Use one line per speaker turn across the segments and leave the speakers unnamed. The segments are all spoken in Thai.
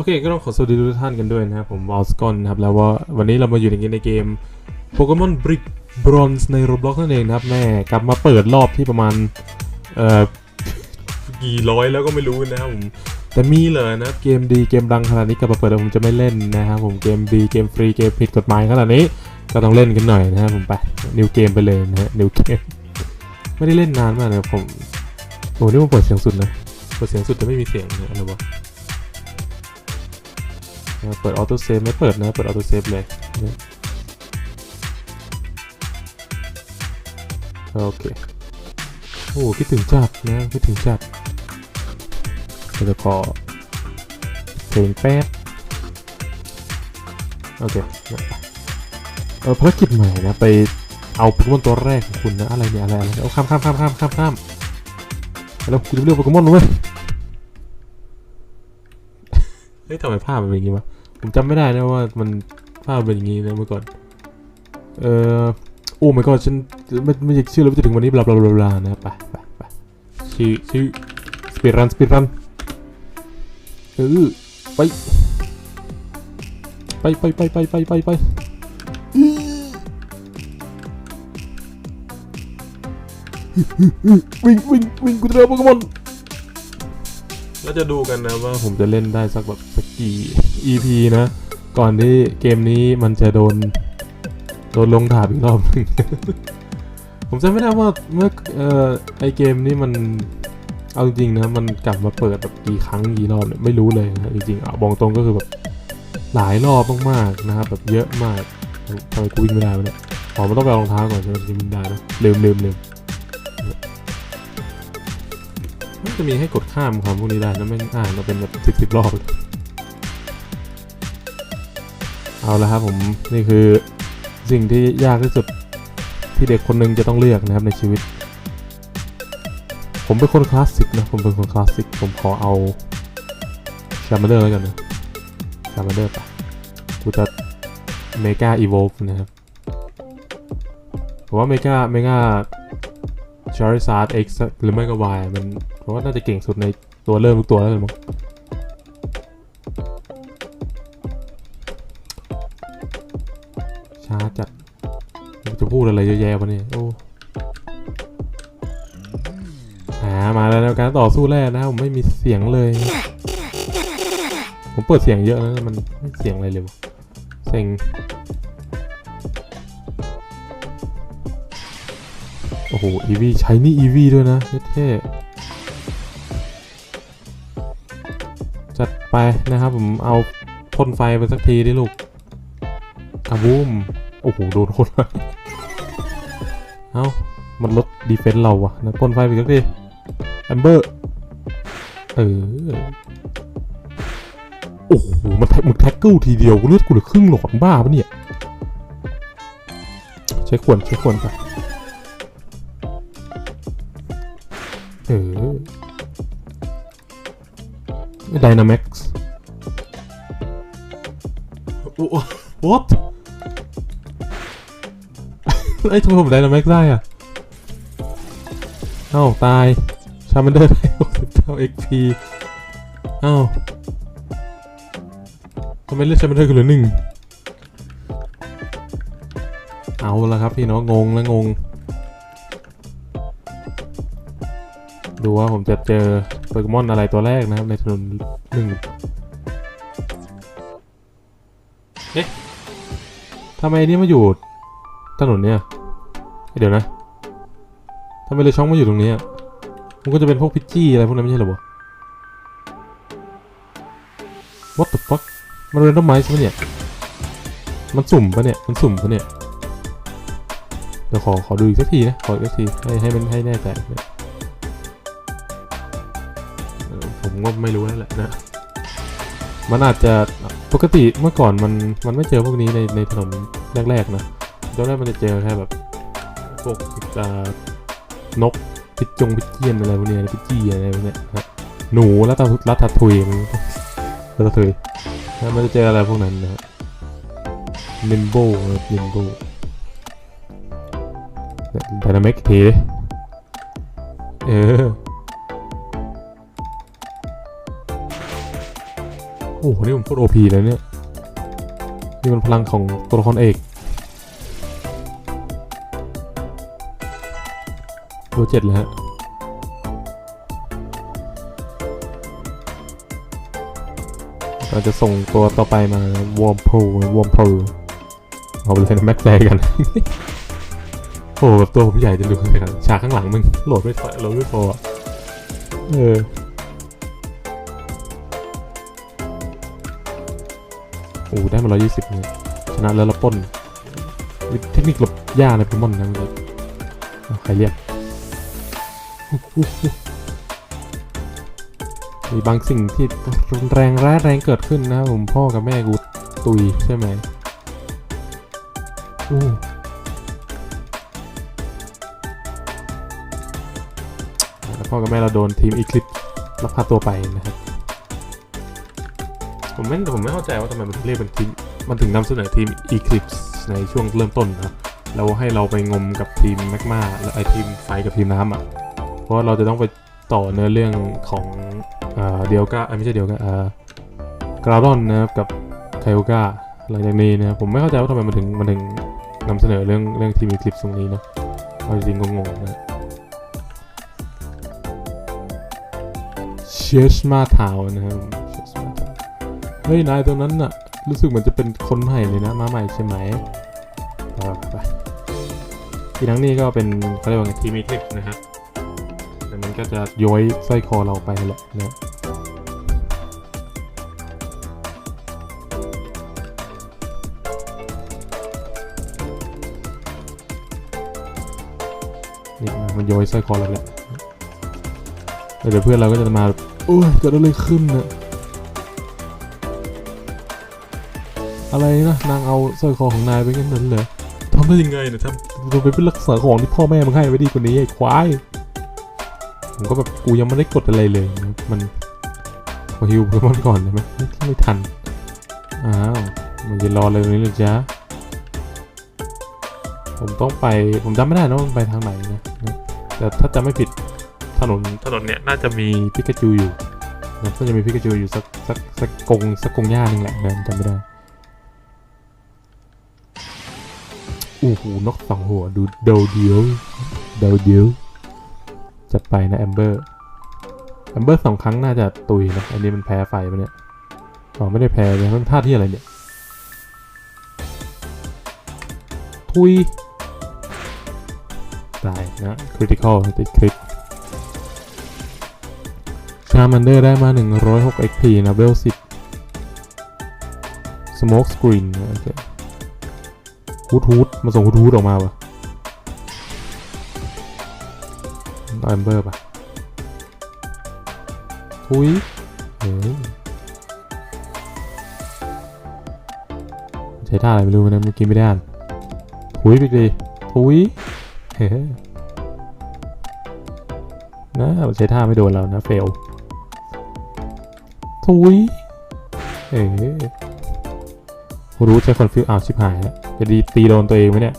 โอเคก็ต้องขอสวัสดีทุกท่านกันด้วยนะครับผมวอลสกอนนะครับแล้วว่าวันนี้เรามาอยู่ในเกมในเกมโปเกมอนบริกบรอนซ์ในโรบล็อกนั่นเองนะครับแม่กลับมาเปิดรอบที่ประมาณเอ่อกี่ร้อยแล้วก็ไม่รู้นะครับผมแต่มีเลยนะเกมดีเกมดังขนาดนี้กลับมาเปิดแล้วผมจะไม่เล่นนะครับผมเกมดีเกมฟรีเกมผิดกฎหมายขนาดนี้ก็ต้องเล่นกันหน่อยนะครับผมไปนิวเกมไปเลยนะฮะนิวเกมไม่ได้เล่นนานมากนะผมโอ้นี่มันเปิดเสียงสุดนะเปิดเสียงสุดแต่ไม่มีเสียงนะอะไรวะนะ เปิดออโต้เซฟไม่เปิดนะ เปิดออโต้เซฟเลยโอเค โอ้คิดถึงจัดนะคิดถึงจัดเราจะขอเพลงแป๊บ โอเค เออภารกิจใหม่นะ ไปเอาโปเกมอนตัวแรกของคุณนะ อะไรเนี่ย อะไรอะไรเอาข้ามข้ามข้ามข้ามข้ามข้ามแล้วคุณจะเลือกโปเกมอนด้วย ฮ้ยทำไมภาพมันเป็นอย่างงี้วะผมจำไม่ได้นะว่ามันภาพเป็นอย่างงี้นะเมื่อก่อน เออโอ้ my god ฉันไม่ไม่อยากเชื่อเลยว่าจะถึงวันนี้บลาบลาบลาบลานะไปไปไปชื่อชื่อสปีดรันสปีดรันเออไปไปไปไปไปไปไปไปวิ่งวิ่งวิ่งกูจะเจอโปเกมอน แล้วจะดูกันนะว่าผมจะเล่นได้สักแบบสักกี่ EP นะ ก่อนที่เกมนี้มันจะโดน โดนลงดาบอีกรอบหนึงผมจำไม่ได้ว่าเมื่อเอ่อไอเกมนี้มันเอาจริงนะมันกลับมาเปิดแบบกี่ครั้งกี่รอบเนี่ยไม่รู้เลยนะจริงๆอะบอกตรงก็คือแบบหลายรอบมากๆนะครับแบบเยอะมากทำไมกูวิ่งไม่ได้วะเนี่ยอ๋อมันต้องไปเอารองเท้าก่อนใช่ไหมถึงวิ่งได้นะลืมลืมลืม มันจะมีให้กดข้ามคำพวกนี้ได้นะไม่อ่านมาเป็นแบบสิบสิบรอบเอาละครับผมนี่คือสิ่งที่ยากที่สุดที่เด็กคนหนึ่งจะต้องเลือกนะครับในชีวิต ผมเป็นคนคลาสสิกนะผมเป็นคนคลาสสิกผมขอเอาชาร์มเดอร์แล้วกันนะชาร์มเดอร์ปะกูจะเมกาอีโวฟนะครับผมว่าเมกาเมกาชาริซาร์ด X หรือไม่ก็ Y มัน เพราะว่าน่าจะเก่งสุดในตัวเริ่มทุกตัวแล้วเลยมั้งช้าจัดจะพูดอะไรเยอะแยะวะเนี่ยโอ้หามาแล้วนะการต่อสู้แรกนะครับผมไม่มีเสียงเลย ผมเปิดเสียงเยอะแล้วมันไม่เสียงอะไรเลยวะเซ็งโอ้โหอีวีใช้นี่อีวีด้วยนะเท่ ไปนะครับผมเอาพ่นไฟไปสักทีดิลูกกระบูมโอ้โหโดนคนละเอ้ามันลดดีเฟนส์เราวะนะพ่นไฟไปสักทีแอมเบอร์เออโอ้โหมันแท็กมึงแท็กเกิลทีเดียวกูเลือดกูเหลือครึ่งหลอดบ้าปะเนี่ยใช้ขวดใช้ขวดไปเออ Dynamax What เอ้ทำไมผม Dynamax ได้อะเอ้า ตาย ชามันเดอร์ได้69 XP เอ้าทำไมเลือกชามันเดอร์กันเหลือหนึ่งเอาละครับพี่น้องงงแล้วงง ดูว่าผมจะเจอโปเกมอนอะไรตัวแรกนะครับ ในถนนหนึ่ง เอ๊ะทำไมนี่มาอยู่ถนนเนี่ยเอ้ยเดี๋ยวนะทำไมเลยช่องมาอยู่ตรงนี้มันก็จะเป็นพวกพิจี้อะไรพวกนั้นไม่ใช่หรอวะ What the fuck มันเป็นต้นไม้ใช่ไหมเนี่ย มันสุ่มปะเนี่ย มันสุ่มปะเนี่ย เดี๋ยวขอขอดูอีกสักทีนะ ขออีกสักที ให้ให้มันให้แน่ใจผมก็ไม่รู้นั่นแหละนะ มันอาจจะ ปกติเมื่อก่อนมันมันไม่เจอพวกนี้ในในถนนแรกๆนะตอนแรกมันจะเจอแค่แบบพวกอ่อนกพิจงพิเจียนอะไรพวกเนี้ยพิจี้อะไรพวกเนี้ยนะหนูแล้วตาลัตทัทุยมันลัตทัทุยนะมันจะเจออะไรพวกนั้นนะฮะนิมโบนิมโบไดนามิกทีเออ โอ้โห นี่มันโคตรโอพีเลยเนี่ย นี่มันพลังของตัวละครเอกตัวเจ็ดเลยฮะเราจะส่งตัวต่อไปมาวอร์มโพวอร์มโพเอาไปเลยนะแม็กแฟกัน โอ้โหแบบตัวผมใหญ่จะดูเลยครับฉากข้างหลังมึงโหลดไม่พอโหลดไม่พออะเออ โอ้ได้มา 120เนี่ยชนะแล้วเราปล้นเทคนิคหลบย่าในโปเกมอนนะมึงเลยเอาใครเรียก มีบางสิ่งที่รุนแรงร้ายแรงเกิดขึ้นนะผมพ่อกับแม่กูตุยใช่ไหมอู้พ่อกับแม่เราโดนทีมอีคลิปลักพาตัวไปนะครับ ผมไม่ผมไม่เข้าใจว่าทำไมมันเรียกเป็นทีมมันถึงนำเสนอทีม Eclipse ในช่วงเริ่มต้นนะแล้วให้เราไปงมกับทีมแมกมาและไอทีมไฟกับทีมน้ำอะ เพราะว่าเราจะต้องไปต่อเนื้อเรื่องของเดียวกาไม่ใช่เดียวกากราดอนนะครับกับไคโอกาหลังจากนี้นะผมไม่เข้าใจว่าทำไมมันถึงมันถึงนำเสนอเรื่องเรื่องทีม Eclipse ตรงนี้นะเอาจริงงงๆนะเชสมาทาวนะครับ เฮ้ย นายตัวนั้นน่ะ รู้สึกเหมือนจะเป็นคนใหม่เลยนะ มาใหม่ใช่ไหมไปไปทีนั้งนี้ก็เป็นเขาเรียกว่าไงทีมีคลิปนะครับแต่มันก็จะย้อยสร้อยคอเราไปแหละนะนี่นะมันย้อยสร้อยคอเราแหละแล้วเดี๋ยวเพื่อนเราก็จะมาแบบโอ้ยเกิดอะไรขึ้นน่ะ อะไรนะนางเอาสร้อยคอของนายไปงั้นนั้นเหรอทำได้ยังไงเนี่ยทำเราไปเป็นรักษาของที่พ่อแม่มึงให้ไว้ดีกว่านี้ไอ้ควายผมก็แบบกูยังไม่ได้กดอะไรเลยมันขอฮิวโปเกมอนก่อนได้ไหมไม่ทันอ้าวมันจะรออะไรตรงนี้เลยจ้าผมต้องไปผมจำไม่ได้นะว่ามันไปทางไหนนะนะแต่ถ้าจำไม่ผิดถนนถนนเนี่ยน่าจะมีพิกาจูอยู่นะน่าจะมีพิกาจูอยู่สักสักสักกงสักกงหญ้าหนึ่งแหละนะจำไม่ได้ โอ้โหนกสองหัวดูเดาเดียวเดาเดียวจัดไปนะแอมเบอร์แอมเบอร์สองครั้งน่าจะตุยนะอันนี้มันแพ้ไฟปะเนี่ยอ๋อไม่ได้แพ้เลยมันท่าที่อะไรเนี่ยทุยตายนะคริติคอลติดคริตชามันเดอร์ได้มา 106 XP นะเวล10 Smoke Screen โอเคฮูดฮูด มาส่งฮูดออกมาวะอาแอมเบอร์ปะทุยเฮ้ยใช้ท่าอะไรไม่รู้นะเมื่อกี้ไม่ได้อ่านทุยไปดิทุยเฮ้ยนะใช้ท่าไม่โดนเรานะเฟลทุยเฮ้ย รู้ใช้คอนฟิวอ้าวชิบหายแล้วจะดีตีโดนตัวเองไหมเนี่ย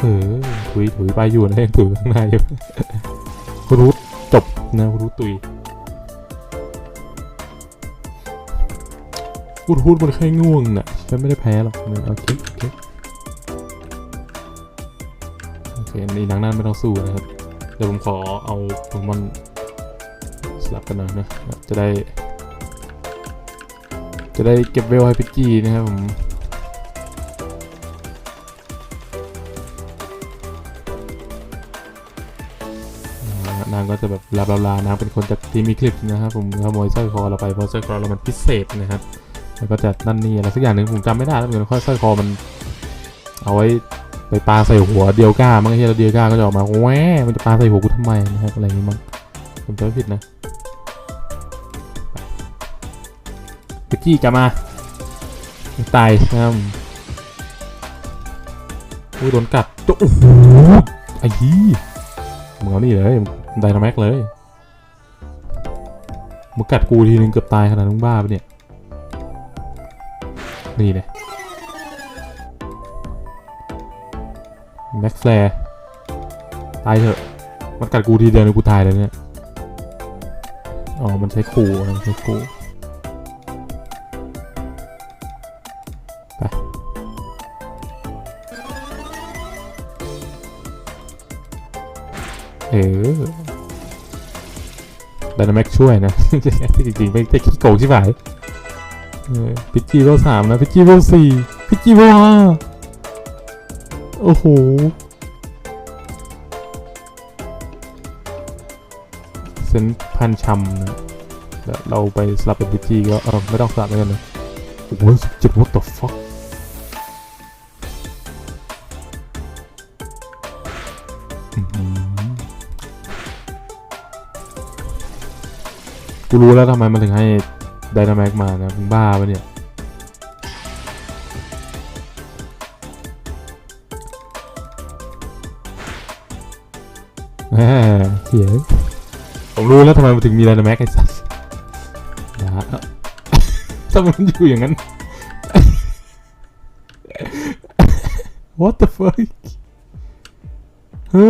เออถุยถุยไปอยู่นะยังถุยข้างหน้าอยู่รู้จบนะรู้ตุยพูดพูดมันแค่ง่วงน่ะฉันไม่ได้แพ้หรอกนะโอเคโอเคโอเคในหนังนั้นไม่ต้องสู้นะครับ เดี๋ยวผมขอเอาโปเกมอนสลับกันหน่อยนะ จะได้ จะได้เก็บเวลให้พิกกี้นะครับผมนางก็จะแบบลาบลา นางเป็นคนจากทีมมีคลิปนะครับผมขโมยสร้อยคอเราไปเพราะสร้อยคอเรามันพิเศษนะครับแล้วก็จะนั่นนี่อะไรสักอย่างหนึ่งผมจำไม่ได้แล้วเหมือนสร้อยคอมัน เอาไว้ไปปาใส่หัวเดียวก้ามั้งไอ้เหี้ยเดียวก้าก็จะออกมาแหวมันจะปาใส่หัวกูทำไมนะครับอะไรอย่างงี้มั้งผมจำไม่ผิดนะ พิกกี้กลับมา ตายนะครับอุ้ยโดนกัดโอ้โหไอ้ยี่มึงเอานี่เลยไดนาแม็กเลยมึงกัดกูทีนึงเกือบตายขนาดมึงบ้าปะเนี่ย นี่เลยแม็กแฟร์ตายเถอะ มันกัดกูทีเดียวเลยกูตายเลยเนี่ย อ๋อ มันใช้ขู่มันใช้ขู่ ออดนามิกช่วยนะ จริงๆ ไม่ได้คิดโกงใช่ไหมพิจิโร่สามนะพิจิโร่สี่พิจิโร่ห้าโอ้โหเซนพันชำนะเราไปสลับเป็นพิจิก็เออไม่ต้องสลับแล้วกันนะโอ้โหเจ็บ what the fuck กูรู้แล้วทำไมมันถึงให้ไดนามิกมานะมึงบ้าปะเนี่ยแหมเหี้ยผมรู้แล้วทำไมมันถึงมีไดนามิกไอ้สัสนะทำไมมันอยู่อย่างนั้น What the fuck เฮ้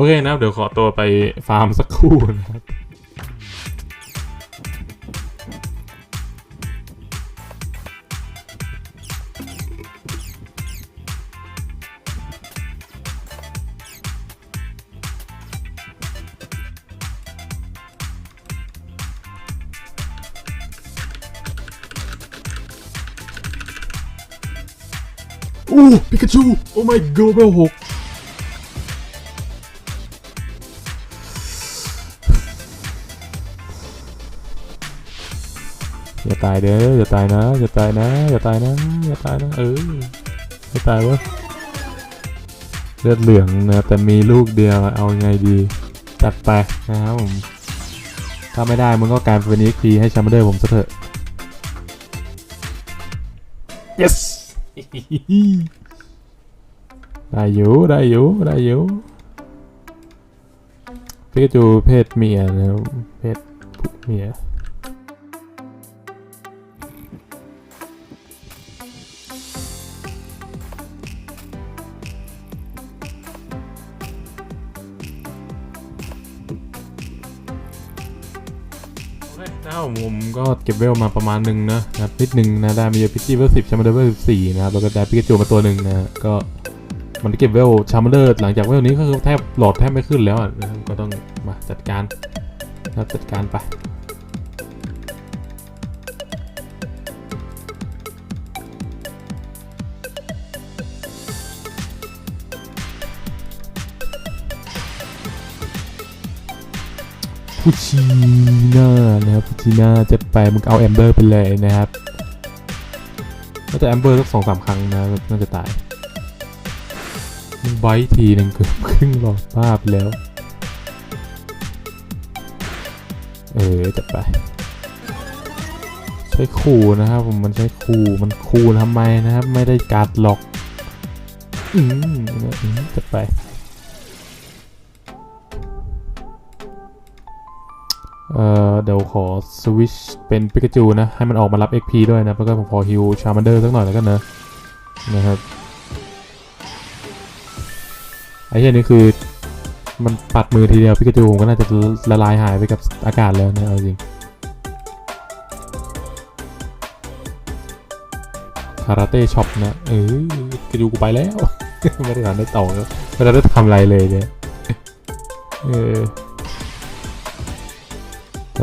อโอเคนะครับ เดี๋ยวขอตัวไปฟาร์มสักครู่นะครับโอ้ปิกาจู โอ้ my god เบลหก อย่าตายเด้ออย่าตายนะอย่าตายนะอย่าตายนะอย่าตายนะเอออย่าตายวะเลือดเหลืองนะแต่มีลูกเดียวเอาไงดีจัดไปนะครับผมถ้าไม่ได้มึงก็กลายเป็น XP ให้ชามเดอร์ผมซะเถอะ yes ได้อยู่ได้อยู่ได้อยู่พิกาจูเพศเมียนะครับเพศผู้เมีย นะครับผมก็เก็บเวลมาประมาณหนึ่งนะนะครับนิดหนึ่งนะได้มีพิกกี้เวลสิบชามเดอร์เวลสี่นะครับแล้วก็ได้พิกาจูมาตัวหนึ่งนะฮะก็มันเก็บเวลชาร์มเดอร์หลังจากเวลนี้ก็คือแทบหลอดแทบไม่ขึ้นแล้วอะนะครับก็ต้องมาจัดการนะจัดการไป พูชีน่านะครับพูชีน่าจะไปมึงเอาแอมเบอร์ไปเลยนะครับน่าจะแอมเบอร์สักสองสามครั้งนะน่าจะตายมันไบท์ทีหนึ่งเกือบครึ่งหลอดบ้าไปแล้ว เออจัดไป ใช้ขู่นะครับผมมันใช้ขู่มันขู่ทำไมนะครับ ไม่ได้การ์ดล็อกอืมอืมจัดไป เอ่อเดี๋ยวขอสวิชเป็นปิกาจูนะ ให้มันออกมารับ XP ด้วยนะ แล้วก็ผมขอฮิวชาร์มันเดอร์สักหน่อยแล้วกันนะ นะครับ ไอ้เหี้ยนี่คือมันปัดมือทีเดียวพิกาจูผมก็น่าจะละลายหายไปกับอากาศแล้วนะเอาจริงคาราเต้ช็อปนะเออพิกาจูกูไปแล้ว ไม่ได้ทันได้ต่อแล้วไม่ได้ทำอะไรเลยเนี่ยเออ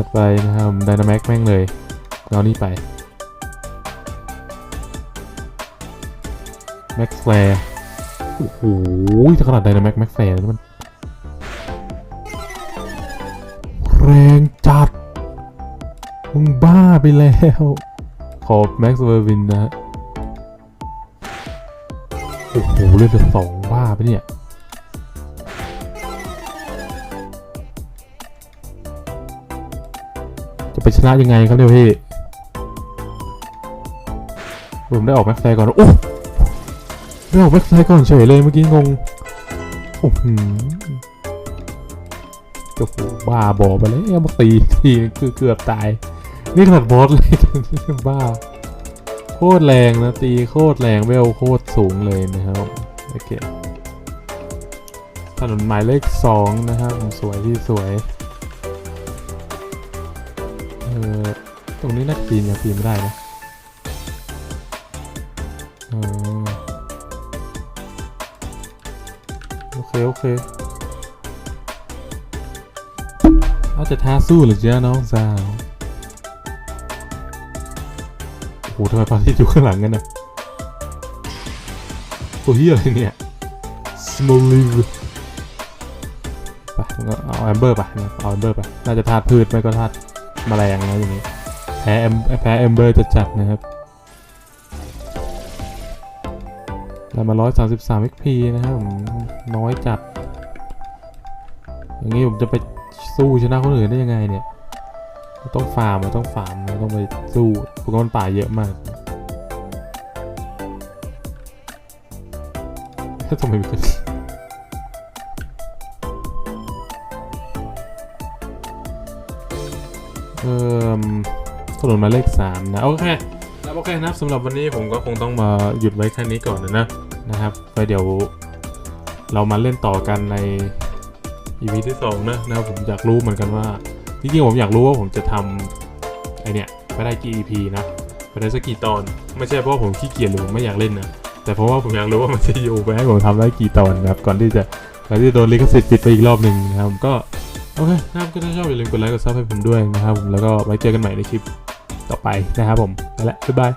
จัดไปนะครับไดนามิกแม่งเลยเอานี่ไปแม็กแฟร์โอ้โหถ้าขนาดไดนามิกแม็กแฟร์นี่มัน แรงจัด มึงบ้าไปแล้ว ขอแม็กซ์เวอร์วินนะ โอ้โห เลือดสองบ้าไปเนี่ย จะไปชนะยังไงครับเนี่ยพี่ผมได้ออกแม็กแฟร์ก่อนโอ้ไม่ออกแบ็กไซด์ก่อนเฉยเลยเมื่อกี้งงโอ้โหโอ้โหบ้าบอไปแล้วมาตีทีคือเกือบตาย นี่ขนาดบอสเลยบ้า โคตรแรงนะตีโคตรแรงเวลโคตรสูงเลยนะครับโอเคถนนหมายเลขสองนะครับสวยที่สวย อตรงนี้น่าปีนยังปีนไม่ได้นะโอเค โอเคเคเอาจะท้าสู้หรือจ้าน้องสาวโอ้โหทำไมพาทิตย์อยู่ข้างหลังกันนะตัวเฮียอะไรเนี่ย small live ไปเอาแอมเบอร์ไปเอาแอมเบอร์ไปน่าจะธาตุพืชไม่ก็ธาตุ มแมลงนะอย่างนี้แพ้แอมแพ้แอมเบอร์จะจัดนะครับได้มา 133 XP นะครับน้อยจัด อย่างนี้ผมจะไปสู้ชนะคนอื่นได้ยังไงเนี่ย ต้องฟาร์มต้องฟาร์มนต้องไปสู้โปเกมอนป่าเยอะมากถ้าทำไมมีคน เอ่อถนนมาเลขสามนะโอเคแล้วโอเคนะครับสำหรับวันนี้ผมก็คงต้องมาหยุดไว้แค่นี้ก่อนนะนะครับไปเดี๋ยวเรามาเล่นต่อกันใน EP ที่สองนะนะครับผมอยากรู้เหมือนกันว่าจริงๆผมอยากรู้ว่าผมจะทำไอเนี่ยไปได้กี่ EP นะไปได้สักกี่ตอน ไม่ใช่เพราะผมขี้เกียจหรือผมไม่อยากเล่นนะแต่เพราะว่าผมอยากรู้ว่ามันจะอยู่ไปให้ผมทำได้กี่ตอนนะครับก่อนที่จะก่อนที่จะโดนลิขสิทธิ์ปิดไปอีกรอบหนึ่งนะครับก็ โอเคนะครับก็ถ้าชอบอย่าลืมกดไลค์กดซับให้ผมด้วยนะครับผมแล้วก็ไว้เจอกันใหม่ในคลิปต่อไปนะครับผมไปละบ๊ายบาย